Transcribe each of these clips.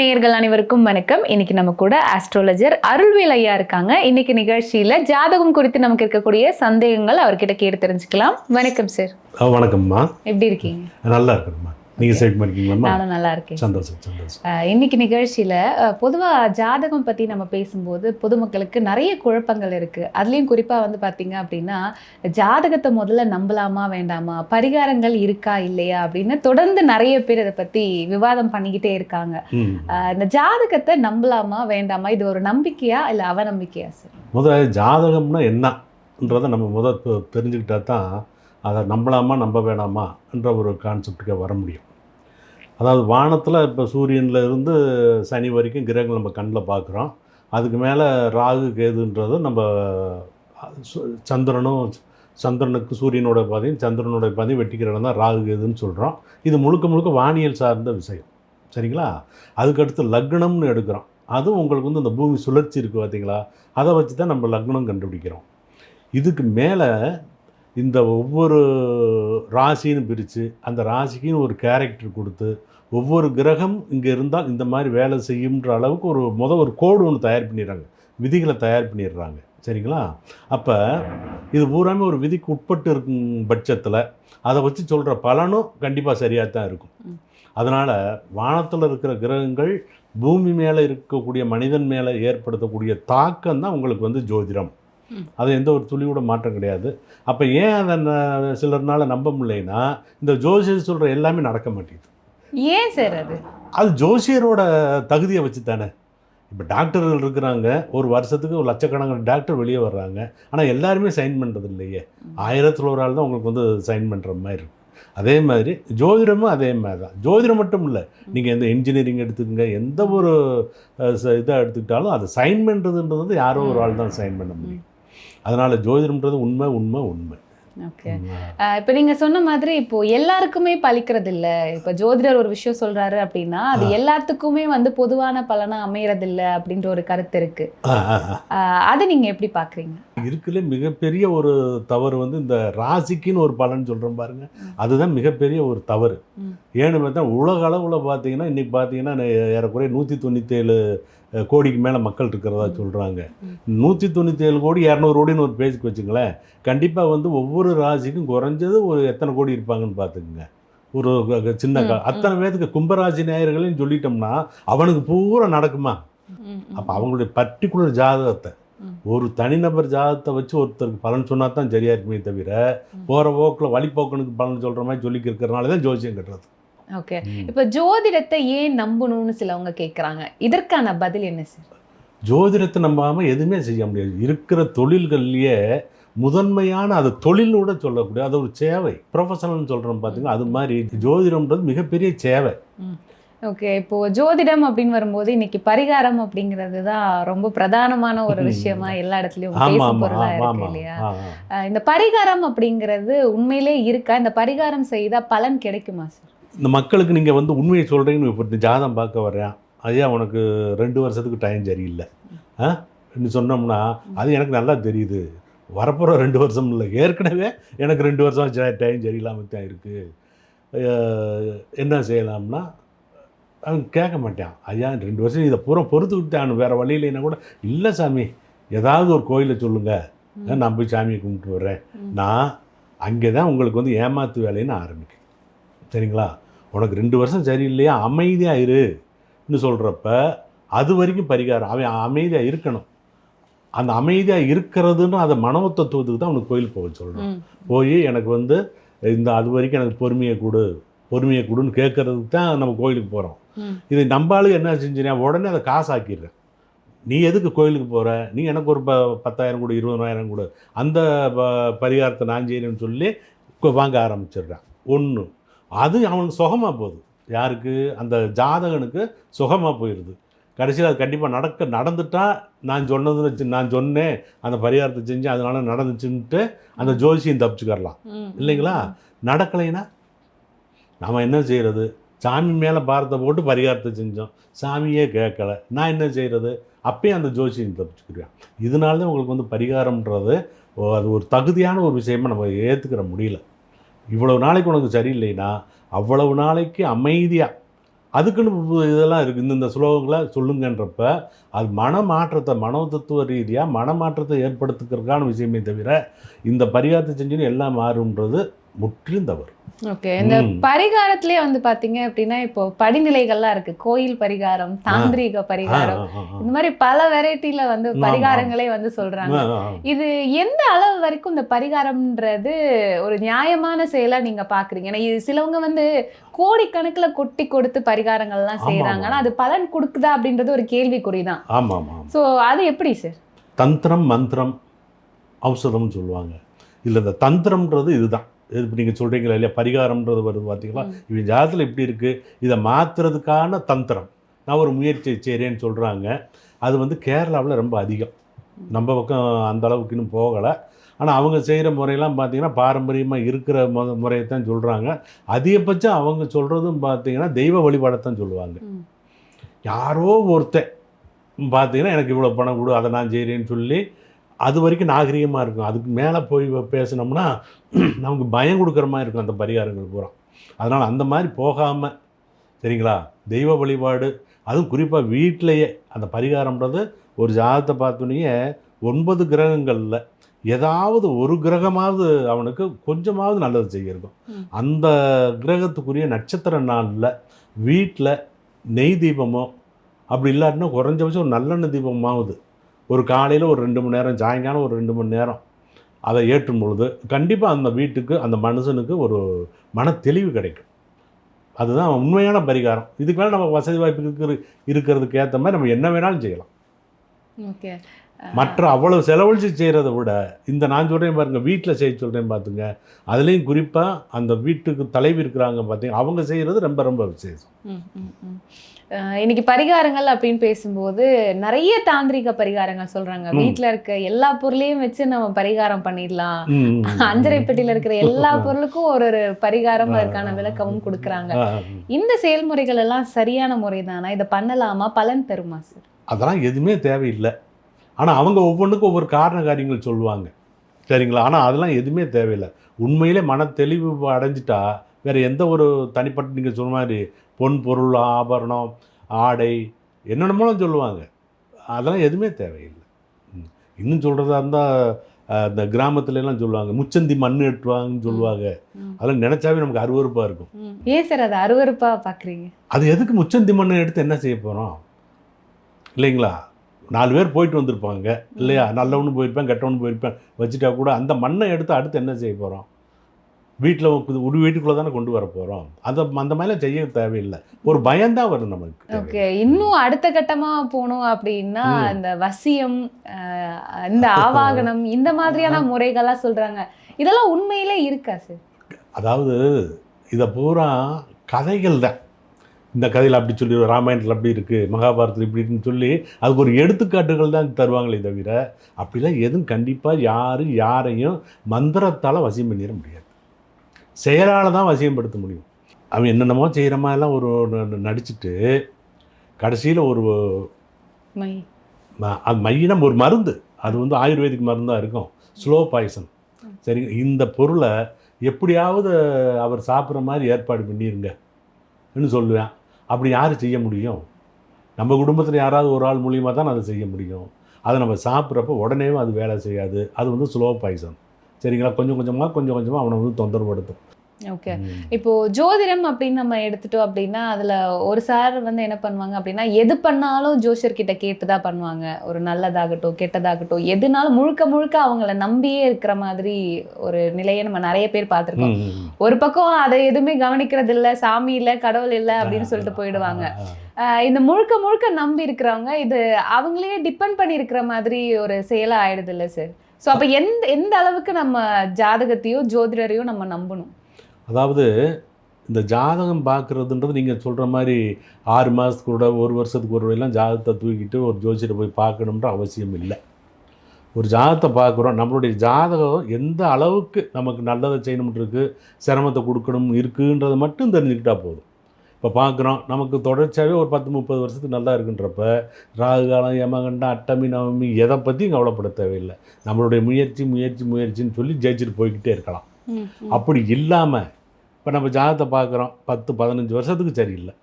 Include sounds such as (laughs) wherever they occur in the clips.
நேயர்கள் அனைவருக்கும் வணக்கம். இன்னைக்கு நம்ம கூட ஆஸ்ட்ராலஜர் அருள்வேல் ஐயா இருக்காங்க. இன்னைக்கு நிகழ்ச்சியில ஜாதகம் குறித்து நமக்கு இருக்கக்கூடிய சந்தேகங்கள் அவர்கிட்ட கேட்டு தெரிஞ்சுக்கலாம். வணக்கம் சார் வணக்கம்மா. எப்படி இருக்கீங்க? நல்லா இருக்கணும்மா நீங்கள் செட் பண்ணிருக்கீங்களாம்மா நானும் நல்லா இருக்கேன். சந்தோஷம் சந்தோஷம். இன்னைக்கு நிகழ்ச்சியில பொதுவா ஜாதகம் பத்தி நம்ம பேசும்போது பொதுமக்களுக்கு நிறைய குழப்பங்கள் இருக்கு. அதுலயும் குறிப்பா வந்து பாத்தீங்க அப்படின்னா ஜாதகத்தை முதல்ல நம்பலாமா வேண்டாமா? பரிகாரங்கள் இருக்கா இல்லையா? அப்படின்னு தொடர்ந்து நிறைய பேர் இதை பத்தி விவாதம் பண்ணிக்கிட்டே இருக்காங்க. இந்த ஜாதகத்தை நம்பலாமா வேண்டாமா? இது ஒரு நம்பிக்கையா இல்ல அவநம்பிக்கையா சார்? முதல்ல ஜாதகம்னா என்னன்றதை நம்ம முதல் தெரிஞ்சுக்கிட்டா தான் அதை நம்பலாமா நம்ப வேணாமான்ற ஒரு கான்செப்டுக்கு வர முடியும். அதாவது வானத்தில் இப்போ சூரியன்ல இருந்து சனி வரைக்கும் கிரகங்கள் நம்ம கண்ணில் பார்க்குறோம் அதுக்கு மேலே ராகு கேதுன்றது நம்ம சு- சந்திரனும் சந்திரனுக்கு சூரியனோட பாதையும் சந்திரனோட பாதையும் வெட்டிக்கிற தான் ராகு கேதுன்னு சொல்கிறோம் இது முழுக்க முழுக்க வானியல் சார்ந்த விஷயம். சரிங்களா? அதுக்கடுத்து லக்னம்னு எடுக்கிறோம். அதுவும் உங்களுக்கு வந்து இந்த பூமி சுழற்சி இருக்குது பார்த்தீங்களா அதை வச்சு தான் நம்ம லக்னம் கண்டுபிடிக்கிறோம். இதுக்கு மேலே இந்த ஒவ்வொரு ராசின்னு பிரித்து அந்த ராசிக்குன்னு ஒரு கேரக்டர் கொடுத்து ஒவ்வொரு கிரகம் இங்கே இருந்தால் இந்த மாதிரி வேலை செய்யுன்ற அளவுக்கு ஒரு முத ஒரு கோடு ஒன்று தயார் பண்ணிடுறாங்க. விதிகளை தயார் பண்ணிடுறாங்க. சரிங்களா? அப்போ இது பூராமே ஒரு விதிக்கு உட்பட்டு இருக்கும் பட்சத்தில் அதை வச்சு சொல்கிற பலனும் கண்டிப்பாக சரியாக தான் இருக்கும். அதனால் வானத்தில் இருக்கிற கிரகங்கள் பூமி மேலே இருக்கக்கூடிய மனிதன் மேலே ஏற்படுத்தக்கூடிய தாக்கம் தான் உங்களுக்கு வந்து ஜோதிடம். அது எந்த ஒரு துளி கூட மாற்றம் கிடையாது. அப்போ ஏன் அதை சிலர்னால நம்ப முடியலைன்னா இந்த ஜோசியர் சொல்கிற எல்லாமே நடக்க மாட்டேங்குது. ஏன் சார் அது? அது ஜோசியரோட தகுதியை வச்சு தானே. இப்போ டாக்டர்கள் இருக்கிறாங்க ஒரு வருஷத்துக்கு ஒரு லட்சக்கணக்கான டாக்டர் வெளியே வர்றாங்க. ஆனால் எல்லாருமே சைன் பண்ணுறது இல்லையே. ஆயிரத்தில் ஒரு ஆள் தான் உங்களுக்கு வந்து சைன் பண்ணுற மாதிரி இருக்கு. அதே மாதிரி ஜோதிடமும் அதே மாதிரி தான். ஜோதிடம் மட்டும் இல்லை நீங்கள் எந்த இன்ஜினியரிங் எடுத்துக்கங்க எந்த ஒரு இதாக எடுத்துக்கிட்டாலும் அதை சைன் பண்ணுறதுன்றது யாரோ ஒரு ஆள் தான் சைன் பண்ண முடியும். அதனால் ஜோதிடம்ன்றது உண்மை உண்மை உண்மை. ஓகே இப்போ நீங்க சொன்ன மாதிரி இப்போ எல்லாருக்குமே பலிக்கிறது இல்ல இப்போ ஜோதிடர் ஒரு விஷயம் சொல்றாரு அப்படின்னா அது எல்லாத்துக்குமே வந்து பொதுவான பலனா அமையறது இல்ல அப்படின்ற ஒரு கருத்து இருக்கு. அதை நீங்க எப்படி பாக்குறீங்க? இருக்குல்ல மிகப்பெரிய ஒரு தவறு வந்து இந்த ராசிக்குன்னு ஒரு பலன் சொல்கிறோம் பாருங்க. அதுதான் மிகப்பெரிய ஒரு தவறு. ஏன்னு பார்த்தா உலக அளவில் பார்த்தீங்கன்னா இன்றைக்கி பார்த்தீங்கன்னா ஏறக்குறைய நூற்றி தொண்ணூற்றேழு கோடிக்கு மேலே மக்கள் இருக்கிறதா சொல்கிறாங்க. நூற்றி தொண்ணூற்றேழு கோடி இரநூறு கோடின்னு ஒரு பேஜுக்கு வச்சுங்களேன் கண்டிப்பாக வந்து ஒவ்வொரு ராசிக்கும் குறைஞ்சது ஒரு எத்தனை கோடி இருப்பாங்கன்னு பார்த்துக்குங்க ஒரு சின்ன. அத்தனை பேருக்கு கும்பராசி நேயர்களையும் சொல்லிட்டோம்னா அவனுக்கு பூரா நடக்குமா அப்போ அவங்களுடைய பர்டிகுலர் ஜாதகத்தை. ஒரு தனிநபர் ஜாதகத்தை வச்சு ஒருத்தருக்கு பலன் சொன்னா தான் சரியா இருக்குமே தவிர. போகிற போக்கில் வழிபோக்கனுக்கு பலன் சொல்கிற மாதிரி சொல்லி இருக்கிறனால தான் ஜோசியம் கட்டுறது ஓகே இப்போ ஜோதிடத்தை ஏன் நம்பணும்னு சிலவங்க கேக்குறாங்க. இதற்கான பதில் என்ன சார்? ஜோதிடத்தை நம்பாமல் எதுவுமே செய்ய முடியாது. இருக்கிற தொழில்கள்லேயே முதன்மையான அது தொழில்னு கூட சொல்லக்கூடிய அது ஒரு சேவை. ப்ரொஃபஷனல்னு சொல்கிறோம் பார்த்தீங்கன்னா அது மாதிரி ஜோதிடம்ன்றது மிகப்பெரிய சேவை. ஓகே இப்போ ஜோதிடம் அப்படின்னு வரும்போது இன்னைக்கு பரிகாரம் அப்படிங்கிறது தான் ரொம்ப பிரதானமான ஒரு. விஷயமா எல்லா இடத்துலயும் ஆமாம் பேசும் ஆமாம் பொருளா ஆமாம் இருக்கு இல்லையா? இந்த பரிகாரம் அப்படிங்கிறது உண்மையிலே இருக்கா? இந்த பரிகாரம் செய்தா பலன் கிடைக்குமா சார்? இந்த மக்களுக்கு நீங்கள் வந்து உண்மையை சொல்கிறீங்கன்னு இப்போ ஜாதம் பார்க்க வர்றேன். ஐயா உனக்கு ரெண்டு வருஷத்துக்கு டைம் சரியில்லை. ஆ? சொன்னோம்னா அது எனக்கு நல்லா தெரியுது. வரப்போகிற ரெண்டு வருஷம் இல்லை. ஏற்கனவே எனக்கு ரெண்டு வருஷம் டைம் சரியில்லாமல் தான் இருக்குது என்ன செய்யலாம்னா அவன் கேட்க மாட்டான். ஐயா ரெண்டு வருஷம் இதை பூரா பொறுத்துக்கிட்டான் வேறு வழி இல்லைன்னா கூட இல்லை சாமி ஏதாவது ஒரு கோயிலை சொல்லுங்கள் நான் போய் சாமியை கும்பிட்டு வர்றேன். நான் அங்கே தான் உங்களுக்கு வந்து ஏமாத்து வேலைன்னு ஆரம்பிக்கும் சரிங்களா? உனக்கு ரெண்டு வருஷம் சரியில்லையா? அமைதியாக இருன்னு சொல்கிறப்ப அது வரைக்கும் பரிகாரம். அவன் அமைதியாக இருக்கணும். அந்த அமைதியாக இருக்கிறதுன்னு அதை மனோ தத்துவத்துக்கு தான் அவனுக்கு கோயில் போக சொல்கிறோம் ம். போய் எனக்கு வந்து இந்த அது வரைக்கும் எனக்கு பொறுமையை கொடு பொறுமையை கொடுன்னு கேட்கறதுக்கு தான் நம்ம கோயிலுக்கு போகிறோம். இது நம்பாலும் என்ன செஞ்சுனா உடனே அதை காசாக்கிடுறேன். நீ எதுக்கு கோயிலுக்கு போகிற நீ எனக்கு ஒரு ப பத்தாயிரம் கொடு இருபதாயிரம் கொடு. அந்த ப- பரிகாரத்தை நான் செய்யணும்னு சொல்லி வாங்க ஆரம்பிச்சிடுறான். ஒன்று அது அவனுக்கு சுகமாக போகுது. யாருக்கு? அந்த ஜாதகனுக்கு சுகமாக போயிடுது கடைசியில் அது கண்டிப்பாக நடக்க நடந்துட்டா நான் சொன்னதுன்னு நான் சொன்னேன் அந்த பரிகாரத்தை செஞ்சு அதனால நடந்துச்சுன்ட்டு அந்த ஜோசியம் தப்பிச்சுக்கரலாம். இல்லைங்களா? நடக்கலைன்னா நாம் என்ன செய்கிறது சாமி மேலே பாரத்தை போட்டு பரிகாரத்தை செஞ்சோம். சாமியே கேட்கல. நான் என்ன செய்கிறது அப்பயும் அந்த ஜோசியம் தப்பிச்சுக்கிறேன் இதனால தான் உங்களுக்கு வந்து பரிகாரம்ன்றது அது ஒரு தகுதியான ஒரு விஷயமா நம்ம ஏற்றுக்கிற முடியல. இவ்வளவு நாளைக்கு உனக்கு சரியில்லைன்னா அவ்வளவு நாளைக்கு அமைதியாக அதுக்குன்னு இதெல்லாம் இருக்குது இந்தந்த சுலோகங்களை ஸ்லோகங்களை சொல்லுங்கன்றப்ப அது மனமாற்றத்தை மனோ மனோதத்துவ ரீதியாக மனமாற்றத்தை ஏற்படுத்துக்கிறதுக்கான விஷயமே தவிர இந்த பரிகாரத்தை செஞ்சுன்னு எல்லாம் மாறுன்றது முற்றிலும் தவறு ஓகே இந்த ம். பரிகாரத்திலே வந்து பாத்தீங்க அப்படின்னா இப்போ படிநிலைகள்லாம் இருக்கு. கோயில் பரிகாரம் தாந்திரீக பரிகாரம். இந்த மாதிரி பல வெரைட்டில வந்து ஆமா. பரிகாரங்களே வந்து சொல்றாங்க. இது எந்த அளவு வரைக்கும் இந்த பரிகாரம்ன்றது ஒரு நியாயமான செயலா நீங்க பாக்குறீங்க? ஏன்னா இது சிலவங்க வந்து கோடிக்கணக்குல கொட்டி கொடுத்து பரிகாரங்கள்லாம் ஆமா, செய்யறாங்க ஆனா ஆமா. அது பலன் கொடுக்குதா அப்படின்றது ஒரு கேள்விக்குறிதான் ஆமாம் சோ அது எப்படி சார் தந்திரம் மந்திரம் ஔஷதம்னு சொல்லுவாங்க. இல்லை இந்த தந்திரம்ன்றது இதுதான். இது இப்போ நீங்கள் சொல்கிறீங்களா இல்லையா? பரிகாரம்ன்றது வருது பார்த்தீங்களா. இவன் ஜாதத்தில் இப்படி இருக்குது இதை மாற்றுறதுக்கான தந்திரம். நான் ஒரு முயற்சி செய்கிறேன்னு சொல்கிறாங்க அது வந்து கேரளாவில் ரொம்ப அதிகம். நம்ம பக்கம் அந்த அளவுக்கு இன்னும் போகலை. ஆனால் அவங்க செய்கிற முறையெல்லாம் பார்த்தீங்கன்னா பாரம்பரியமாக இருக்கிற மு முறையை தான் சொல்கிறாங்க அதிகபட்சம் அவங்க சொல்கிறதும் பார்த்தீங்கன்னா தெய்வ வழிபாடைத்தான் சொல்லுவாங்க. யாரோ ஒருத்தன் பார்த்தீங்கன்னா எனக்கு இவ்வளோ பணம் கொடு அதை நான் செய்கிறேன்னு சொல்லி அது வரைக்கும் நாகரிகமாக இருக்கும். அதுக்கு மேலே போய் பேசினோம்னா (clears throat) நமக்கு பயம் கொடுக்குற மாதிரி இருக்கும் அந்த பரிகாரங்கள் பூரா. அதனால் அந்த மாதிரி போகாமல் சரிங்களா? தெய்வ வழிபாடு அதுவும் குறிப்பாக வீட்டிலையே அந்த பரிகாரம்ன்றது ஒரு ஜாதகத்தை பார்த்தோன்னே ஒன்பது கிரகங்களில் ஏதாவது ஒரு கிரகமாவது அவனுக்கு கொஞ்சமாவது நல்லது செய்யிருக்கும். அந்த கிரகத்துக்குரிய நட்சத்திர நாளில் வீட்டில் நெய் தீபமோ அப்படி இல்லாட்டினா குறைஞ்சபட்சம் ஒரு நல்லெண்ணெய் தீபமாவது ஒரு காலையில் ஒரு ரெண்டு மணி நேரம் சாயங்காலம் ஒரு ரெண்டு மணி நேரம் அதை ஏற்றும் பொழுது கண்டிப்பாக அந்த வீட்டுக்கு அந்த மனுஷனுக்கு ஒரு மன தெளிவு கிடைக்கும். அதுதான் உண்மையான பரிகாரம். இதுக்கு மேலே நம்ம வசதி வாய்ப்பு இருக்கிற இருக்கிறதுக்கு ஏற்ற மாதிரி நம்ம என்ன வேணாலும் செய்யலாம். ஓகே. மற்ற அவ்வளவு செலவழிச்சு செய்கிறத விட இந்த நான் சொல்கிறேன் பாருங்க வீட்டில் செய்ய சொல்கிறேன் பார்த்துங்க அதுலேயும் குறிப்பாக அந்த வீட்டுக்கு தலைவி இருக்கிறாங்க பார்த்தீங்க அவங்க செய்கிறது ரொம்ப ரொம்ப விசேஷம். இன்னைக்கு பரிகாரங்கள் அப்படின்னு பேசும்போது நிறைய தாந்திரிக பரிகாரங்கள் சொல்றாங்க. ம். வீட்ல இருக்க எல்லா பொருளையும் வச்சு நம்ம பரிகாரம் பண்ணிடலாம். அஞ்சரை பெட்டியில இருக்கிற எல்லா (laughs) பொருளுக்கும் ஒரு ஒரு பரிகாரம் அதற்கான விளக்கமும் கொடுக்கறாங்க. இந்த செயல்முறைகள் எல்லாம் சரியான முறை தானா இதை பண்ணலாமா? பலன் தருமா சார்? அதெல்லாம் எதுவுமே தேவையில்லை. ஆனால் அவங்க ஒவ்வொன்றுக்கும் ஒவ்வொரு காரண காரியங்கள் சொல்லுவாங்க. சரிங்களா? ஆனால் அதெல்லாம் எதுவுமே தேவையில்லை. உண்மையிலே மன தெளிவு அடைஞ்சிட்டா வேறு எந்த ஒரு தனிப்பட்ட நீங்கள் சொன்ன மாதிரி பொன் பொருள் ஆபரணம் ஆடை என்னென்னமோலாம் சொல்லுவாங்க. அதெல்லாம் எதுவுமே தேவையில்லை. இன்னும் சொல்கிறதா இருந்தால் இந்த கிராமத்துல எல்லாம் சொல்லுவாங்க முச்சந்தி மண் எட்டுவாங்கன்னு சொல்லுவாங்க. அதெல்லாம் நினச்சாவே நமக்கு அருவருப்பாக இருக்கும். ஏன் சார் அது அருவருப்பா பாக்குறீங்க? அது எதுக்கு முச்சந்தி மண்ணை எடுத்து என்ன செய்ய போகிறோம் இல்லைங்களா? நாலு பேர் போயிட்டு வந்திருப்பாங்க இல்லையா? நல்லவனு போயிருப்பேன் கெட்டவனு போயிருப்பேன் வச்சுட்டா கூட அந்த மண்ணை எடுத்து அடுத்து என்ன செய்ய போகிறோம் வீட்டில் ஒரு வீட்டுக்குள்ளே தானே கொண்டு வர போகிறோம் அந்த அந்த மாதிரிலாம் செய்ய தேவையில்லை. ஒரு பயம்தான் வரும் நமக்கு ஓகே. இன்னும் அடுத்த கட்டமா போனோம் அப்படின்னா. இந்த வசியம் இந்த ஆவாகனம் இந்த மாதிரியான முறைகள்லாம் சொல்றாங்க. இதெல்லாம் உண்மையிலே இருக்கா சார் அதாவது இதை பூரா கதைகள் தான். இந்த கதையில் அப்படி சொல்லி ராமாயணத்தில் அப்படி இருக்குது மகாபாரதத்தில் இப்படின்னு சொல்லி அதுக்கு ஒரு எடுத்துக்காட்டுகள் தான் தருவாங்களே தவிர அப்படிலாம் எதுவும் கண்டிப்பாக யாரும் யாரையும் மந்திரத்தால் வசியம் பண்ணிட முடியாது. செயலால் தான் வசியப்படுத்த முடியும். அவன் என்னென்னமோ செய்கிற மாதிரிலாம் ஒரு நடிச்சிட்டு கடைசியில் ஒரு அது மையினம் ஒரு மருந்து. அது வந்து ஆயுர்வேதிக் மருந்தாக இருக்கும். ஸ்லோ பாய்சன் சரி இந்த பொருளை எப்படியாவது அவர் சாப்பிட்ற மாதிரி ஏற்பாடு பண்ணிருங்க ன்னு சொல்லுவேன். அப்படி யார் செய்ய முடியும்? நம்ம குடும்பத்தில் யாராவது ஒரு ஆள் மூலியமாக தான் அதை செய்ய முடியும். அதை நம்ம சாப்பிட்றப்ப உடனே அது வேலை செய்யாது. அது வந்து ஸ்லோ பாய்சன் சரிங்களா? கொஞ்சம் கொஞ்சமாக கொஞ்சம் கொஞ்சமாக அவனை வந்து தொந்தரவுபடுத்தும். ஓகே. இப்போ ஜோதிடம் அப்படின்னு நம்ம எடுத்துட்டோம் அப்படின்னா அதுல ஒரு சார் வந்து என்ன பண்ணுவாங்க அப்படின்னா எது பண்ணாலும் ஜோசியர் கிட்ட கேட்டுதான் பண்ணுவாங்க. ஒரு நல்லதாகட்டும் கெட்டதாகட்டும் எதுனாலும் முழுக்க முழுக்க அவங்கள நம்பியே இருக்கிற மாதிரி ஒரு நிலையை நம்ம நிறைய பேர் பார்த்திருக்கோம். ஒரு பக்கம் அதை எதுவுமே கவனிக்கிறது இல்ல சாமி இல்ல கடவுள் இல்ல அப்படின்னு சொல்லிட்டு போயிடுவாங்க. இந்த முழுக்க முழுக்க நம்பி இருக்கிறவங்க இது அவங்களே டிபெண்ட் பண்ணி இருக்கிற மாதிரி ஒரு செயலா ஆயிடுது இல்ல சார் ஸோ அப்போ எந்த எந்த அளவுக்கு நம்ம ஜாதகத்தையோ ஜோதிடரையோ நம்ம நம்பணும்? அதாவது இந்த ஜாதகம் பார்க்குறதுன்றது நீங்கள் சொல்கிற மாதிரி ஆறு மாதத்துக்கு கூட ஒரு வருஷத்துக்கு ஒரு எல்லாம் ஜாதகத்தை தூக்கிட்டு ஒரு ஜோசியரை போய் பார்க்கணுன்ற அவசியம் இல்லை. ஒரு ஜாதகத்தை பார்க்குறோம் நம்மளுடைய ஜாதகம் எந்த அளவுக்கு நமக்கு நல்லதை செய்யணும்னு இருக்குது சிரமத்தை கொடுக்கணும் இருக்குன்றதை மட்டும் தெரிஞ்சுக்கிட்டால் போதும். இப்போ பார்க்குறோம் நமக்கு தொடர்ச்சியாகவே ஒரு பத்து முப்பது வருஷத்துக்கு நல்லா இருக்குன்றப்ப ராகு காலம் யமகண்டம் அட்டமி நவமி எதை பற்றியும் கவலைப்பட தேவையில்லை. நம்மளுடைய முயற்சி முயற்சி முயற்சின்னு சொல்லி ஜெயிச்சுட்டு போய்கிட்டே இருக்கலாம். அப்படி இல்லாமல் இப்போ நம்ம ஜாதகத்தை பார்க்குறோம் பத்து பதினஞ்சு வருஷத்துக்கு சரியில்லை.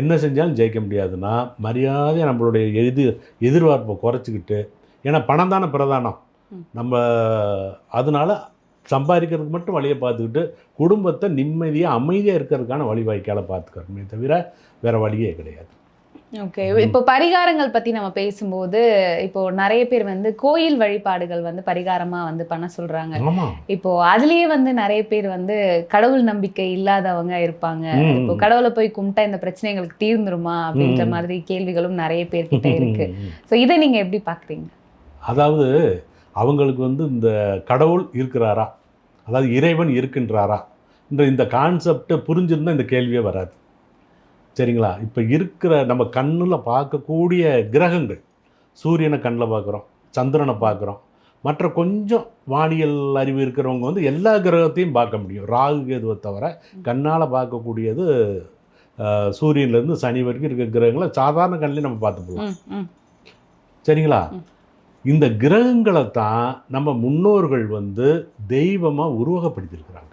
என்ன செஞ்சாலும் ஜெயிக்க முடியாதுன்னா மரியாதையாக நம்மளுடைய எது எதிர்பார்ப்பை குறைச்சிக்கிட்டு ஏன்னா பணம் தானே பிரதானம். நம்ம அதனால சம்பாதிக்கிறதுக்கு மட்டும் வழியை பார்த்துக்கிட்டு குடும்பத்தை நிம்மதியாக அமைதியாக இருக்கிறதுக்கான வழி வாய்க்கால பார்த்துக்கிறோமே தவிர வேறு வழியே கிடையாது. ஓகே. இப்போ பரிகாரங்கள் பத்தி நம்ம பேசும்போது இப்போ நிறைய பேர் வந்து கோயில் வழிபாடுகள் வந்து பரிகாரமா வந்து பண்ண சொல்றாங்க. ஆமாம் இப்போ அதுலயே வந்து நிறைய பேர் வந்து கடவுள் நம்பிக்கை இல்லாதவங்க இருப்பாங்க. இப்போ கடவுளை போய் கும்பிட்டா இந்த பிரச்சனைகளுக்கு தீர்ந்துருமா அப்படின்ற. மாதிரி கேள்விகளும் நிறைய பேர்கிட்ட இருக்கு. ஸோ இதை நீங்க எப்படி பாக்குறீங்க அதாவது அவங்களுக்கு வந்து இந்த கடவுள் இருக்கிறாரா? அதாவது இறைவன் இருக்கின்றாரா? என்ற இந்த கான்செப்டை புரிஞ்சிருந்தா இந்த கேள்வியே வராது. சரிங்களா? இப்போ இருக்கிற நம்ம கண்ணில் பார்க்கக்கூடிய கிரகங்கள் சூரியனை கண்ணில் பார்க்குறோம் சந்திரனை பார்க்குறோம். மற்ற கொஞ்சம் வானியல் அறிவு இருக்கிறவங்க வந்து எல்லா கிரகத்தையும் பார்க்க முடியும். ராகு கேதுவை தவிர கண்ணால் பார்க்கக்கூடியது சூரியன்லேருந்து சனி வரைக்கும் இருக்கிற கிரகங்களை சாதாரண கண்ணிலையும் நம்ம பார்த்து போகலாம் சரிங்களா. இந்த கிரகங்களை தான் நம்ம முன்னோர்கள் வந்து தெய்வமாக உருவகப்படுத்தியிருக்கிறாங்க.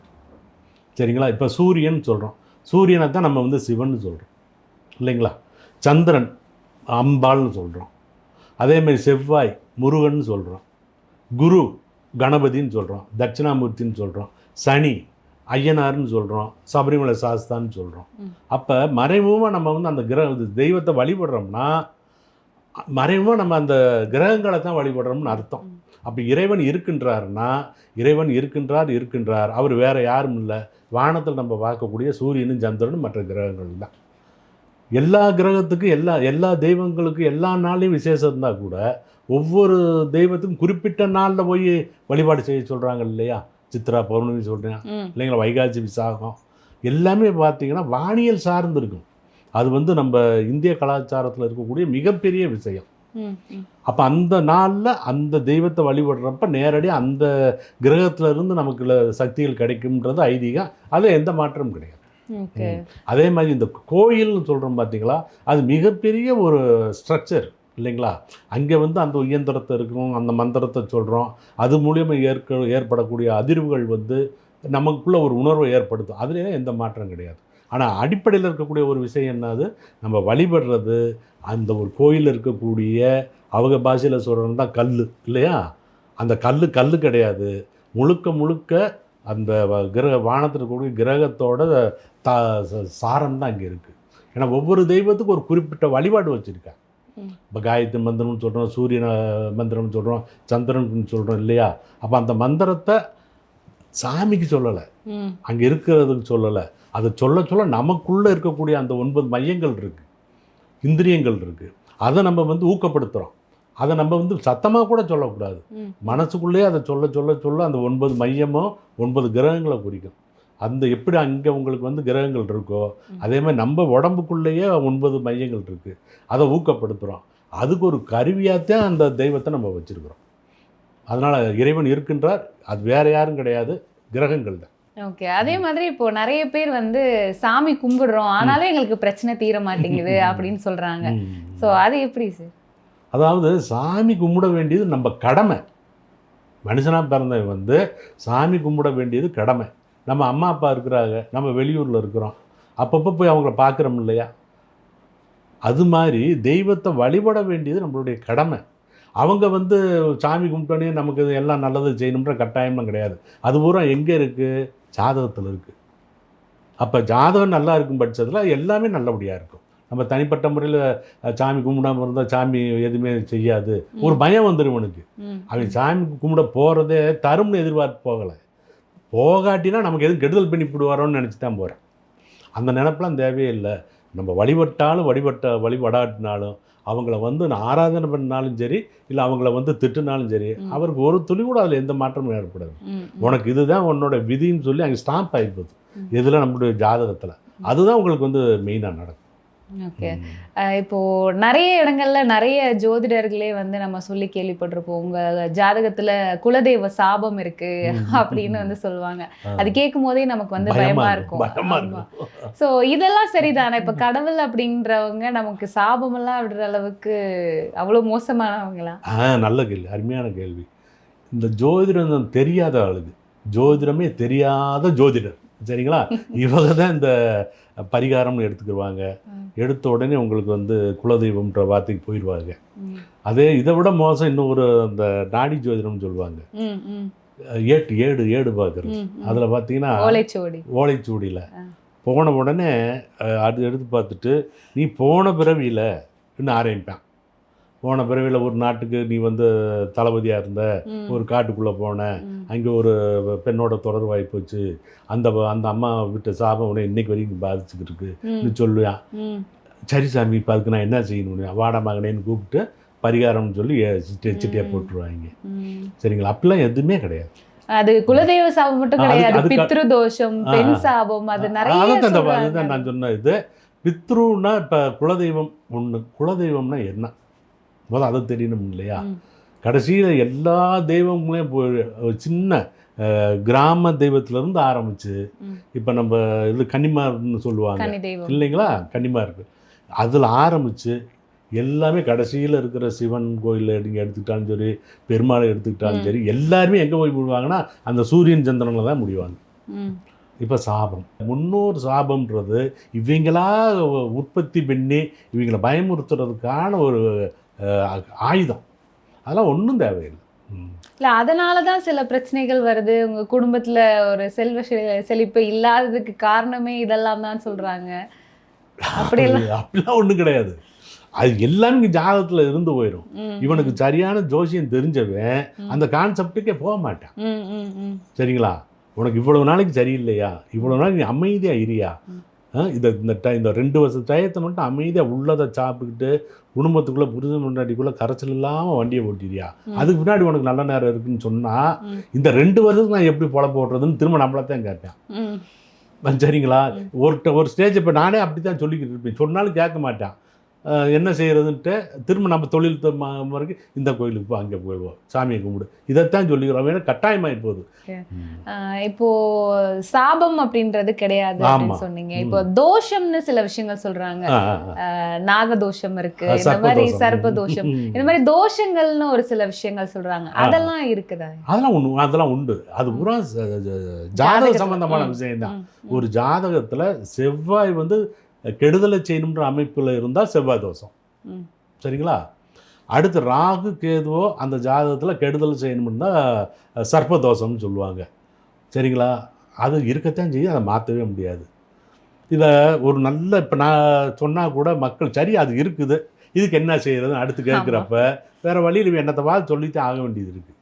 சரிங்களா? இப்போ சூரியன் சொல்கிறோம் சூரியனை தான் நம்ம வந்து சிவன் சொல்கிறோம் இல்லைங்களா? சந்திரன் அம்பாள்னு சொல்கிறோம் அதேமாதிரி செவ்வாய் முருகன் சொல்கிறோம் குரு கணபதின்னு சொல்கிறோம் தட்சிணாமூர்த்தின்னு சொல்கிறோம் சனி ஐயனார்னு சொல்கிறோம் சபரிமலை சாஸ்தான்னு சொல்கிறோம். அப்போ மறைமுகமாக நம்ம வந்து அந்த கிரக தெய்வத்தை வழிபடுறோம்னா மறைமுகமாக நம்ம அந்த கிரகங்களை தான் வழிபடுறோம்னு அர்த்தம். அப்போ இறைவன் இருக்கின்றாருன்னா இறைவன் இருக்கின்றார் இருக்கின்றார். அவர் வேற யாரும் இல்லை. வானத்தில் நம்ம பார்க்கக்கூடிய சூரியனும் சந்திரனும் மற்ற கிரகங்கள் தான். எல்லா கிரகத்துக்கும் எல்லா எல்லா தெய்வங்களுக்கும் எல்லா நாளையும் விசேஷம் இருந்தால் கூட ஒவ்வொரு தெய்வத்துக்கும் குறிப்பிட்ட நாளில் போய் வழிபாடு செய்ய சொல்கிறாங்க இல்லையா? சித்ரா பௌர்ணமி சொல்கிறேன் இல்லைங்களா? வைகாசி விசாகம். எல்லாமே பார்த்தீங்கன்னா வானியல் சார்ந்து இருக்கும். அது வந்து நம்ம இந்திய கலாச்சாரத்தில் இருக்கக்கூடிய மிகப்பெரிய விஷயம். அப்போ அந்த நாளில் அந்த தெய்வத்தை வழிபடுறப்ப நேரடியாக அந்த கிரகத்துல இருந்து நமக்கு சக்திகள் கிடைக்கும்ன்றது ஐதீகம். அதில் எந்த மாற்றமும் கிடையாது. அதே மாதிரி இந்த கோயில்னு சொல்கிறோம் பார்த்தீங்களா அது மிகப்பெரிய ஒரு ஸ்ட்ரக்சர் இல்லைங்களா? அங்கே வந்து அந்த இயந்திரத்தை இருக்கும் அந்த மந்திரத்தை சொல்கிறோம் அது மூலியமாக ஏற்க ஏற்படக்கூடிய அதிர்வுகள் வந்து நமக்குள்ள ஒரு உணர்வை ஏற்படுத்தும். அதுலேயே எந்த மாற்றம் கிடையாது. ஆனால் அடிப்படையில் இருக்கக்கூடிய ஒரு விஷயம் என்னது? நம்ம வழிபடுறது அந்த ஒரு கோயிலில் இருக்கக்கூடிய அவங்க பாஷையில் சொல்கிறது தான் கல் இல்லையா? அந்த கல் கல் கிடையாது. முழுக்க முழுக்க அந்த கிரக வானத்தில் இருக்கக்கூடிய கிரகத்தோட தா சாரம் தான் அங்கே இருக்குது ஏன்னா ஒவ்வொரு தெய்வத்துக்கும் ஒரு குறிப்பிட்ட வழிபாடு வச்சுருக்கேன். இப்போ காயத்ரி மந்திரம்னு சொல்கிறோம் சூரியன மந்திரம்னு சொல்கிறோம் சந்திரனுக்குன்னு சொல்கிறோம் இல்லையா? அப்போ அந்த மந்திரத்தை சாமிக்கு சொல்லலை. அங்கே இருக்கிறதுக்கு சொல்லலை. அதை சொல்ல சொல்ல நமக்குள்ளே இருக்கக்கூடிய அந்த ஒன்பது மையங்கள் இருக்குது இந்திரியங்கள் இருக்குது அதை நம்ம வந்து ஊக்கப்படுத்துகிறோம் அதை நம்ம வந்து சத்தமாக கூட சொல்லக்கூடாது. மனசுக்குள்ளேயே அதை சொல்ல சொல்ல சொல்ல அந்த ஒன்பது மையமும் ஒன்பது கிரகங்களை குறிக்கும். அந்த எப்படி அங்கே உங்களுக்கு வந்து கிரகங்கள் இருக்கோ. அதே மாதிரி நம்ம உடம்புக்குள்ளேயே ஒன்பது மையங்கள் இருக்குது அதை ஊக்கப்படுத்துகிறோம் அதுக்கு ஒரு கருவியாகத்தான் அந்த தெய்வத்தை நம்ம வச்சுருக்கிறோம். அதனால் இறைவன் இருக்கின்றார். அது வேற யாரும் கிடையாது. கிரகங்கள் தான். ஓகே அதே மாதிரி இப்போ நிறைய பேர் வந்து சாமி கும்பிடுறோம் ஆனாலும் எங்களுக்கு பிரச்சனை தீர மாட்டேங்குது அப்படின்னு சொல்றாங்க. சோ அது எப்படி சார் அதாவது சாமி கும்பிட வேண்டியது நம்ம கடமை. மனுஷனாக பிறந்தவன் வந்து சாமி கும்பிட வேண்டியது கடமை. நம்ம அம்மா அப்பா இருக்கிறாங்க நம்ம வெளியூரில் இருக்கிறோம். அப்பப்போ போய் அவங்கள பார்க்குறோம் இல்லையா? அது மாதிரி தெய்வத்தை வழிபட வேண்டியது நம்மளுடைய கடமை. அவங்க வந்து சாமி கும்பிட்டோன்னே நமக்கு எல்லாம் நல்லது செய்யணுன்ற கட்டாயம்லாம் கிடையாது. அது பூரா எங்கே இருக்குது ஜாதகத்தில் இருக்குது அப்போ ஜாதகம் நல்லா இருக்கும் பட்சத்தில் எல்லாமே நல்லபடியாக இருக்கும். நம்ம தனிப்பட்ட முறையில் சாமி கும்பிடாம இருந்தால் சாமி எதுவுமே செய்யாது. ஒரு பயம் வந்துடும் இவனுக்கு ம், அவன் சாமி கும்பிட போகிறதே தரும்னு எதிர்பார்த்து போகலை. போகாட்டினா நமக்கு எதுவும் கெடுதல் பண்ணி விடுவாரோன்னு நினச்சி தான் போகிறேன் அந்த நினப்பெல்லாம் தேவையே இல்லை. நம்ம வழிபட்டாலும் வழிபட்ட வழிபடாட்டினாலும் அவங்கள வந்து நான் ஆராதனை பண்ணாலும் சரி இல்லை அவங்கள வந்து திட்டுனாலும் சரி. அவருக்கு ஒரு துளி கூட அதில் எந்த மாற்றமும் ஏற்படாது. உனக்கு இதுதான் உன்னோட விதின்னு சொல்லி அங்கே ஸ்டாம்ப் ஆகிப்போகுது. இதில் நம்மளுடைய ஜாதகத்தில் அதுதான் உங்களுக்கு வந்து மெயினாக நடக்கும் ஓகே. இப்போ நிறைய இடங்கள்ல நிறைய ஜோதிடர்களே வந்து நம்ம சொல்லி கேள்விப்பட்டிருப்போம். உங்க ஜாதகத்துல குலதெய்வ சாபம் இருக்கு. அப்படின்னு வந்து சொல்லுவாங்க. அது கேட்கும் போதே நமக்கு வந்து பயமா இருக்கும். சோ இதெல்லாம் சரிதானே? இப்ப கடவுள் அப்படின்றவங்க நமக்கு சாபம் எல்லாம் விடுற அளவுக்கு அவ்வளவு மோசமானவங்களா? நல்ல கேள்வி. அருமையான கேள்வி. இந்த ஜோதிடம் தெரியாத ஆளுக்கு ஜோதிடமே தெரியாத ஜோதிடர். சரிங்களா? (laughs) இவங்க தான் இந்த பரிகாரம்னு எடுத்துக்கிடுவாங்க. எடுத்த உடனே உங்களுக்கு வந்து குலதெய்வம்ன்ற வார்த்தைக்கு போயிடுவாங்க. அதே இதை விட மோசம் இன்னும் ஒரு அந்த நாடி ஜோதிடம்னு சொல்லுவாங்க. ஏட்டு ஏடு ஏடு பார்க்குறது. அதில் பார்த்தீங்கன்னா ஓலைச்சுவடி. ஓலைச்சூடியில் ஆ. போன உடனே அது எடுத்து பார்த்துட்டு நீ போன பிறவியில் இன்னும் ஆரம்பிப்பான். போன பிறவியில் ஒரு நாட்டுக்கு நீ வந்து தளபதியாக இருந்த ஒரு காட்டுக்குள்ளே போன அங்கே ஒரு பெண்ணோட தொடர்பாகி போச்சு. அந்த அந்த அம்மா விட்ட சாபம் உன்னை இன்னைக்கு வரைக்கும் பாதிச்சுக்கிட்டு இருக்கு. ம், சொல்லுவான் சரி சாமி இப்போ அதுக்கு நான் என்ன செய்யணும் வாடா மகனேன்னு கூப்பிட்டு பரிகாரம்னு சொல்லி சிட்டியாக. போட்டுருவாங்க. சரிங்களா? அப்படிலாம் எதுவுமே கிடையாது. அது குலதெய்வ சாபம் மட்டும் கிடையாது. பித்ரு தோஷம் பெண். சாபம் அது நிறைய. அதுதான் நான் சொன்ன இது பித்ருன்னா இப்போ குலதெய்வம் ஒன்று குலதெய்வம்னா என்ன? முதல்ல அதை தெரியணும் இல்லையா? கடைசியில் எல்லா தெய்வங்களையும் ஒரு சின்ன கிராம தெய்வத்திலேருந்து ஆரம்பிச்சு. இப்போ நம்ம இது கன்னிமார்னு சொல்லுவாங்க. இல்லைங்களா? கன்னிமாருக்கு. அதில் ஆரம்பித்து எல்லாமே கடைசியில் இருக்கிற சிவன் கோயிலில் நீங்கள் எடுத்துக்கிட்டாலும் சரி பெருமாளை எடுத்துக்கிட்டாலும். சரி எல்லாருமே எங்கே போய் முடிவாங்கன்னா அந்த சூரியன் சந்திரனில் தான் முடிவாங்க. இப்போ சாபம். முன்னோர் சாபம்ன்றது இவங்களா உற்பத்தி பண்ணி இவங்களை பயமுறுத்துறதுக்கான ஒரு ஆயுதம். அதெல்லாம் ஒன்றும் தேவையில்லை. இல்ல அதனாலதான் சில பிரச்சனைகள் வருது. உங்க குடும்பத்துல ஒரு செல்வ செழிப்பு இல்லாததுக்கு காரணமே இதெல்லாம் தான் சொல்றாங்க. அப்படியெல்லாம் அப்படிலாம் ஒன்றும் கிடையாது. அது எல்லாமே ஜாதகத்தில் இருந்து போயிடும் இவனுக்கு சரியான ஜோசியம் தெரிஞ்சவன். அந்த கான்செப்டுக்கே போக மாட்டான். சரிங்களா? உனக்கு இவ்வளவு நாளைக்கு சரியில்லையா? இவ்வளவு நாளைக்கு நீ அமைதியா இரியா ஆ, இந்த இந்த டை இந்த ரெண்டு வருஷம் டயத்தை மட்டும் அமைதியா உள்ளதை சாப்பிட்டுக்கிட்டு குடும்பத்துக்குள்ள புரிதல் முன்னாடிக்குள்ள கரைச்சல் இல்லாம வண்டியை ஓட்டிறியா ம். அதுக்கு முன்னாடி உனக்கு நல்ல நேரம் இருக்குன்னு சொன்னா ம். இந்த ரெண்டு வருஷத்துக்கு நான் எப்படி பொழப்ப ஓட்டுறதுன்னு திரும்ப நம்மளத்தான் கேட்பேன் சரிங்களா. ஒரு ஒரு ஸ்டேஜ் இப்போ நானே அப்படி தான் சொல்லிக்கிட்டு இருப்பேன் சொன்னாலும் கேட்க மாட்டான் என்ன செய்யறதுன்ட்டு திரும்ப நம்ம தொழில் த- ம- முறைக்கு இந்த கோயிலுக்கு போ அங்கே போயிடுவோம் சாமியை கும்பிடு இதைத்தான் சொல்லிக்கிறோம் ஏன்னா கட்டாயமாகி போகுது இப்போ சாபம் அப்படின்றது கிடையாது. சொன்னீங்க. இப்போ தோஷம்னு சில விஷயங்கள் சொல்றாங்க நாகதோஷம் இருக்கு இந்த மாதிரி. சர்ப்ப தோஷம். இந்த மாதிரி தோஷங்கள்னு ஒரு சில விஷயங்கள் சொல்றாங்க. அதெல்லாம் இருக்குதா அதெல்லாம் ஒன்று அதெல்லாம் உண்டு அது பூரா ஜாதக. சம்பந்தமான ம். விஷயம் தான் ம், ம். ஒரு ஜாதகத்தில் செவ்வாய் வந்து கெடுதலை செய்யணுன்ற அமைப்பில் இருந்தால் செவ்வாய் தோஷம். சரிங்களா? அடுத்து ராகு கேதுவோ அந்த ஜாதகத்தில் கெடுதல் செய்யணும்னா அஹ், சர்ப்ப தோஷம்னு சொல்லுவாங்க. சரிங்களா? அது இருக்கத்தான் செய்யும் அதை மாற்றவே முடியாது. இதை ஒரு நல்ல இப்போ நான் சொன்னால் கூட மக்கள் சரி அது இருக்குது. இதுக்கு என்ன செய்யறதுன்னு அடுத்து கேட்குறப்ப வேற வழியில் என்னத்தை பார்த்து சொல்லித்தான் ஆக வேண்டியது இருக்குது.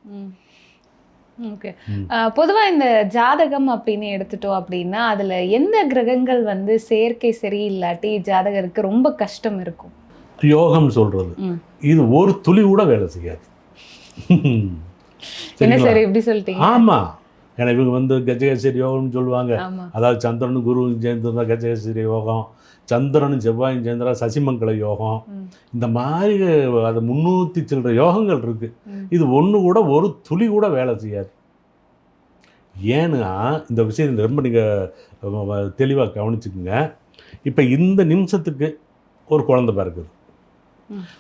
ஓகே. ம். பொதுவா இந்த ஜாதகம் அப்படின்னு எடுத்துட்டோம் அப்படின்னா அதுல எந்த கிரகங்கள் வந்து சேர்க்கை சரியில்லாட்டி ஜாதகருக்கு ரொம்ப கஷ்டம் இருக்கும்? யோகம் சொல்கிறது ம். இது ஒரு துளி கூட வேலை செய்யாது. என்ன? சார் எப்படி சொல்லிட்டீங்க? ஆமா. ஏன்னா இவங்க வந்து கஜகேசரி யோகம்னு சொல்லுவாங்க. அதாவது சந்திரனும் குருவும் சேர்ந்திருந்தா கஜகேசரி யோகம் சந்திரனும் செவ்வாயும் சேர்ந்தா சசிமங்கல யோகம். இந்த மாதிரி அது முந்நூற்றி சில்லற யோகங்கள் இருக்கு ம். இது ஒன்று கூட ஒரு துளி கூட வேலை செய்யாது ஏன்னா இந்த விஷயம் ரொம்ப நீங்கள் தெளிவாக கவனிச்சுக்குங்க இப்போ இந்த நிமிஷத்துக்கு ஒரு குழந்தை பிறக்குது.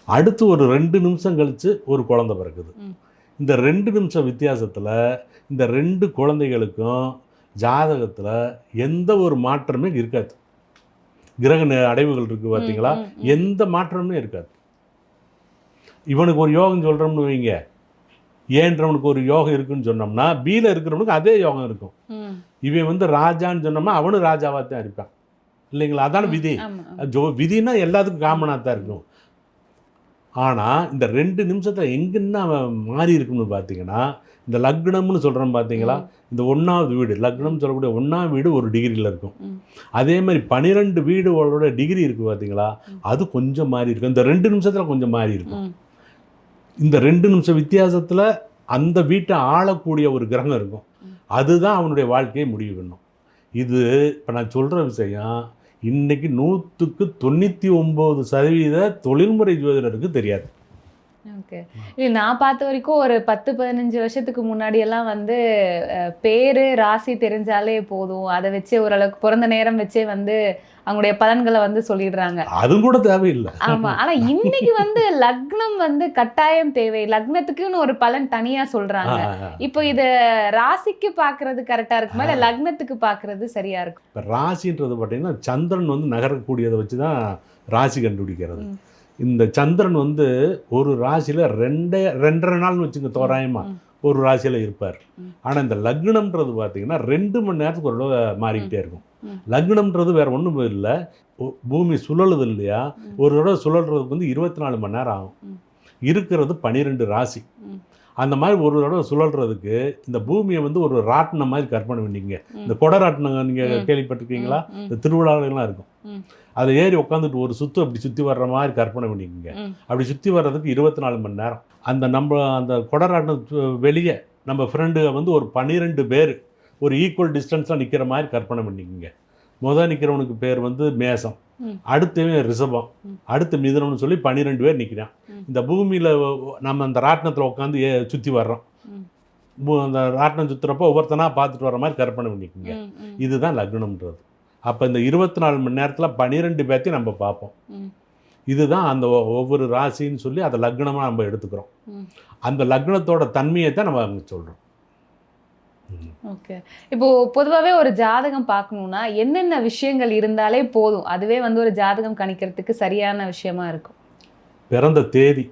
அடுத்து ஒரு ரெண்டு நிமிஷம் கழிச்சு ஒரு குழந்தை பிறக்குது. இந்த ரெண்டு நிமிஷம் வித்தியாசத்தில் இந்த ரெண்டு குழந்தைகளுக்கும் ஜாதகத்தில் எந்த ஒரு மாற்றமே இருக்காது கிரக அடைவுகள் இருக்குது பார்த்தீங்களா. எந்த மாற்றமுமே இருக்காது. இவனுக்கு ஒரு யோகம் சொல்கிறோம்னு வைங்க. ஏன்றவனுக்கு ஒரு யோகம் இருக்குன்னு சொன்னோம்னா பியில் இருக்கிறவனுக்கு அதே யோகம் இருக்கும். இவன் வந்து ராஜான்னு சொன்னோம்னா அவனும் ராஜாவாக தான் இருப்பான் இல்லைங்களா? அதான விதி. ஜோ விதினா எல்லாத்துக்கும் காமனாக தான் இருக்கும் ஆனால் இந்த ரெண்டு நிமிஷத்தில் எங்கன்னா மாறி இருக்குன்னு பார்த்தீங்கன்னா இந்த லக்னம்னு சொல்கிறோம் பார்த்தீங்களா இந்த ஒன்றாவது வீடு லக்னம் சொல்லக்கூடிய ஒன்றாம் வீடு ஒரு டிகிரியில் இருக்கும். அதே மாதிரி பன்னிரெண்டு வீடுகளோட டிகிரி இருக்குது பார்த்தீங்களா. அது கொஞ்சம் மாறி இருக்கும். இந்த ரெண்டு நிமிஷத்தில் கொஞ்சம் மாறி இருக்கும். இந்த ரெண்டு நிமிஷம் வித்தியாசத்தில் அந்த வீட்டை ஆளக்கூடிய ஒரு கிரகம் இருக்கும். அதுதான் அவனுடைய வாழ்க்கையை முடிவு பண்ணும். இது இப்போ நான் சொல்கிற விஷயம் இன்னைக்கு நூற்றுக்கு தொண்ணூற்றி ஒம்பது சதவீத தொழில்முறை ஜோதிடருக்கு தெரியாது. ஓகே. இல்லை நான் பார்த்த வரைக்கும் ஒரு பத்து பதினஞ்சு வருஷத்துக்கு முன்னாடி எல்லாம் வந்து பேரு ராசி தெரிஞ்சாலே போதும். அதை வச்சே ஓரளவுக்கு பிறந்த நேரம் வச்சே வந்து அவங்களுடைய பலன்களை வந்து சொல்லிடுறாங்க. அதுவும் கூட தேவையில்லை. ஆமா. ஆனா இன்னைக்கு வந்து லக்னம் வந்து கட்டாயம் தேவை. லக்னத்துக்குன்னு ஒரு பலன் தனியா சொல்றாங்க. இப்போ இத ராசிக்கு பாக்குறது கரெக்டா இருக்குமா? இல்ல லக்னத்துக்கு பாக்குறது சரியா இருக்கும்? இப்போ ராசின்றது பார்த்தீங்கன்னா சந்திரன் வந்து நகரக்கூடியதை வச்சு தான் ராசி கண்டுபிடிக்கிறது. இந்த சந்திரன் வந்து ஒரு ராசியில் ரெண்டே ரெண்டரை நாள்னு வச்சுங்க தோராயமா ம். ஒரு ராசியில் இருப்பார். ஆனால் இந்த லக்னம்ன்றது பார்த்தீங்கன்னா ரெண்டு மணி நேரத்துக்கு ஒரு தடவை மாறிக்கிட்டே இருக்கும். லக்னம்ன்றது வேற ஒன்றும் இல்லை பூமி சுழலுது இல்லையா. ஒரு தடவை சுழல்றதுக்கு வந்து இருபத்தி நாலு மணி நேரம் ஆகும். இருக்கிறது பன்னிரெண்டு ராசி. அந்த மாதிரி ஒரு தடவை சுழல்றதுக்கு இந்த பூமியை வந்து ஒரு ராட்டினம் மாதிரி கற்பனை பண்ணிங்க ம். இந்த கொடை ராட்டினம் நீங்கள். கேள்விப்பட்டிருக்கீங்களா இந்த திருவிழாக்கள்லாம் இருக்கும் ம். அதை ஏறி உட்காந்துட்டு ஒரு சுத்து அப்படி சுற்றி வர்ற மாதிரி கற்பனை பண்ணிக்கோங்க. அப்படி சுற்றி வர்றதுக்கு இருபத்தி நாலு மணி நேரம் அந்த நம்ம அந்த கொடராட்டம் வெளியே நம்ம ஃப்ரெண்டு வந்து ஒரு பன்னிரெண்டு பேர் ஒரு ஈக்குவல் டிஸ்டன்ஸில் நிற்கிற மாதிரி கற்பனை பண்ணிக்கோங்க முதல் நிற்கிறவனுக்கு பேர் வந்து மேசம். அடுத்தவன் ரிஷபம். அடுத்து மிதுனம்னு சொல்லி பன்னிரெண்டு பேர் நிற்கிறான். இந்த பூமியில் நம்ம அந்த ராட்டினத்தில் உட்காந்து ஏ சுற்றி வர்றோம் அந்த ராட்டினம் சுற்றுறப்போ ஒவ்வொருத்தனா பார்த்துட்டு வர மாதிரி கற்பனை பண்ணிக்கோங்க இதுதான் லக்னம்ன்றது அப்போ இந்த இருபத்தி நாலு மணி நேரத்தில் பன்னிரெண்டு பேர்த்தையும் நம்ம பார்ப்போம். இதுதான் அந்த ஒவ்வொரு ராசின்னு சொல்லி அதை லக்னமாக நம்ம எடுத்துக்கிறோம். அந்த லக்னத்தோட தன்மையை தான் நம்ம அங்கே சொல்கிறோம் ஓகே. இப்போ பொதுவாகவே ஒரு ஜாதகம் பார்க்கணும்னா என்னென்ன விஷயங்கள் இருந்தாலே போதும். அதுவே வந்து ஒரு ஜாதகம் கணிக்கிறதுக்கு சரியான விஷயமா இருக்கும். பிறந்த தேதி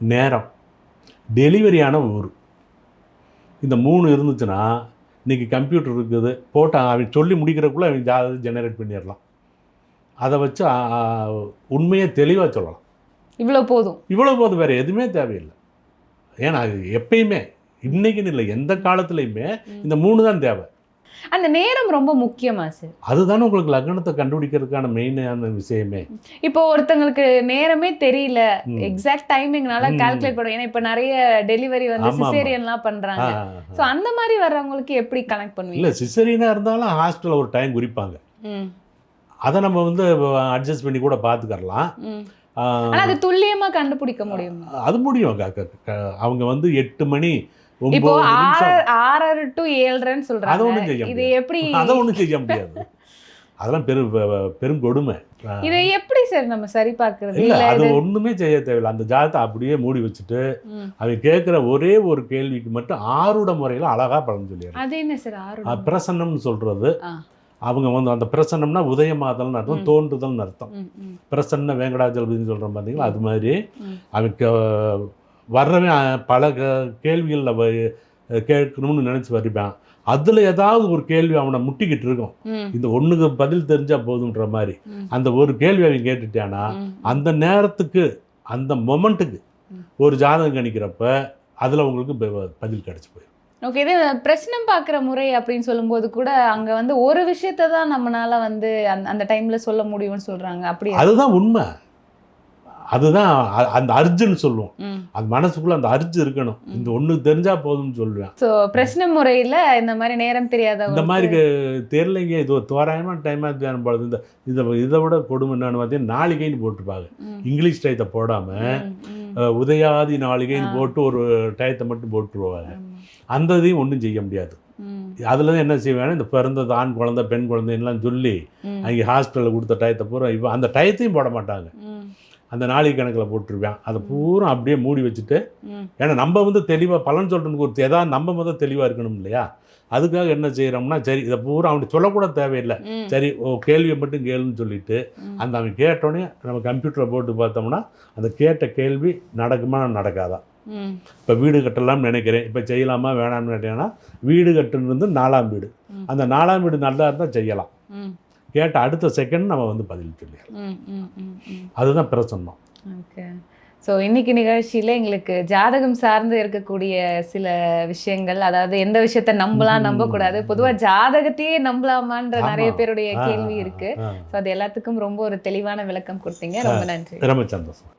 நேரம் டெலிவரியான ஊர். இந்த மூணு இருந்துச்சுன்னா இன்னைக்கு கம்ப்யூட்டர் இருக்குது போட்டு அவன் சொல்லி முடிக்கிறதுக்குள்ளே அவன் ஜாதகம் ஜெனரேட் பண்ணிடலாம். அதை வச்சு உண்மையை தெளிவாக சொல்லலாம். இவ்வளோ போதும். இவ்வளோ போது வேறு எதுவுமே தேவையில்லை. ஏன்னா அது எப்பயுமே இன்னைக்குன்னு இல்லை எந்த காலத்துலையுமே. இந்த மூணு தான் தேவை. அந்த நேரம் ரொம்ப முக்கியமா சார் அதுதானே உங்களுக்கு லக்னத்தை கண்டுபிடிக்கிறதுக்கான மெயினான விஷயமே. இப்போ ஒருத்தங்களுக்கு நேரமே தெரியல. எக்ஸாக்ட் டைமிங்னால. கால்குலேட் பண்ணுவோம் ஏன்னா இப்போ நிறைய டெலிவரி வந்து. சிசேரியன்லாம் பண்றாங்க. ஸோ. அந்த மாதிரி வர்றவங்களுக்கு எப்படி கனெக்ட் பண்ணுவீங்க? இல்லை சிசரினா இருந்தாலும் ஹாஸ்டலில் ஒரு டைம் குறிப்பாங்க. அதை நம்ம வந்து அட்ஜஸ்ட் பண்ணி கூட பார்த்துக்கறலாம். ம். ஆ, ஆனா அது துல்லியமா கண்டுபிடிக்க முடியும்? அது முடியும் அவங்க வந்து எட்டு மணி இப்போ ஆறரை டு ஏழரைன்னு அதை சொல்றாங்க ஒன்றும் செய்ய இது எப்படி? அதை ஒன்றும் செய்ய முடியாது. அதெல்லாம் பெரும் பெரும் கொடுமை. இதை எப்படி சார் நம்ம சரி பார்க்கறது? இல்ல அது ஒண்ணுமே செய்ய தேவையில்லை. அந்த ஜாதத்தை அப்படியே மூடி வச்சுட்டு. அவன் கேட்குற ஒரே ஒரு கேள்விக்கு மட்டும் ஆருட முறையில் அழகா பலன் சொல்லிடுறான் அது என்ன சார் ஆறு பிரசன்னம்னு சொல்றது. அவங்க வந்து அந்த பிரசன்னம்னா உதயமாதல்னு அர்த்தம். தோன்றுதல்னு அர்த்தம். பிரசன்ன வேங்கடாஜலபதினு சொல்கிறோம் பார்த்தீங்களா அது மாதிரி ம். வர்றவன் பல கேள்விகளில் கேட்கணும்னு நினச்சி வருவான். அதில் ஏதாவது ஒரு கேள்வி அவனை முட்டிக்கிட்டு இருக்கும். இந்த ஒன்றுக்கு பதில் தெரிஞ்சா போதுன்ற மாதிரி. அந்த ஒரு கேள்வி அவன் கேட்டுட்டானா அந்த நேரத்துக்கு அந்த மொமெண்ட்டுக்கு. ஒரு ஜாதகம் கணிக்கிறப்ப அதில் உங்களுக்கு பதில் கிடச்சி போயிடும் ஓகே இது பிரச்சனம் பார்க்குற முறை அப்படின்னு சொல்லும்போது கூட அங்க வந்து ஒரு விஷயத்தை தான் நம்மனால வந்து அந்த அந்த டைம்ல சொல்ல முடியும்னு சொல்றாங்க. அப்படி அதுதான் உண்மை. அதுதான் அந்த அர்ஜுன்னு சொல்லுவோம். ம். அந்த மனசுக்குள்ள அந்த அர்ஜு இருக்கணும். இந்த ஒன்று தெரிஞ்சா போதும்னு சொல்லுவேன். ஸோ பிரச்சனை முறையில இந்த மாதிரி நேரம் இந்த தெரியாதவங்க மாதிரி தெரியலைங்க. இது ஒரு தோராயமான டைமாக தியானம் போடுது இந்த இதை இதை விட கொடுமை என்னன்னு பார்த்தீங்கன்னா நாளிகைன்னு போட்டிருப்பாங்க. இங்கிலீஷ் டயத்தை போடாமல் உதயாதி நாளிகைன்னு. போட்டு ஒரு டயத்தை மட்டும் போட்டுருவாங்க. அந்த இதையும் ஒன்றும் செய்ய முடியாது. அதில் தான் என்ன செய்வாங்க இந்த பிறந்தது ஆண் குழந்தை பெண் குழந்தைன்னெலாம் சொல்லி அங்கே ஹாஸ்பிட்டலில் கொடுத்த டயத்தை பூரா இப்போ அந்த டயத்தையும் போட மாட்டாங்க. அந்த நாளிகை கணக்கில் போட்டுருவேன் அதை பூரா அப்படியே மூடி வச்சுட்டு ஏன்னா நம்ம வந்து தெளிவாக பலன் சொல்கிறதுக்கு ஒரு எதாவது நம்ம முதல் தெளிவாக இருக்கணும் இல்லையா? அதுக்காக என்ன செய்கிறோம்னா சரி இதை பூரா அவனுக்கு சொல்லக்கூட தேவையில்லை. சரி ஓ கேள்வியை மட்டும் கேளுன்னு சொல்லிட்டு அந்த அவன் கேட்டோடனே நம்ம கம்ப்யூட்டரில் போட்டு பார்த்தோம்னா அந்த கேட்ட கேள்வி நடக்குமா நடக்காதா? இப்போ வீடு கட்டலாம்னு நினைக்கிறேன். இப்போ செய்யலாமா வேணாம்னு நினைக்கிறேன்னா வீடு கட்டுறது நாலாம் வீடு. அந்த நாலாம் வீடு நல்லா இருந்தால் செய்யலாம். கேட்ட அடுத்த செகண்ட் நம்ம வந்து பதில் சொல்லிடலாம். அதுதான் பிரசன்னம். ஓகே. ஸோ இன்னைக்கு நிகழ்ச்சியில எங்களுக்கு ஜாதகம் சார்ந்து இருக்கக்கூடிய சில விஷயங்கள் அதாவது எந்த விஷயத்த நம்பலாம். நம்பக்கூடாது. பொதுவா ஜாதகத்தையே நம்பலாமான்ற நிறைய. பேருடைய கேள்வி இருக்கு. ஆ, ஸோ அது எல்லாத்துக்கும் ரொம்ப ஒரு தெளிவான விளக்கம் கொடுத்தீங்க. ரொம்ப நன்றி. ரொம்ப சந்தோஷம்.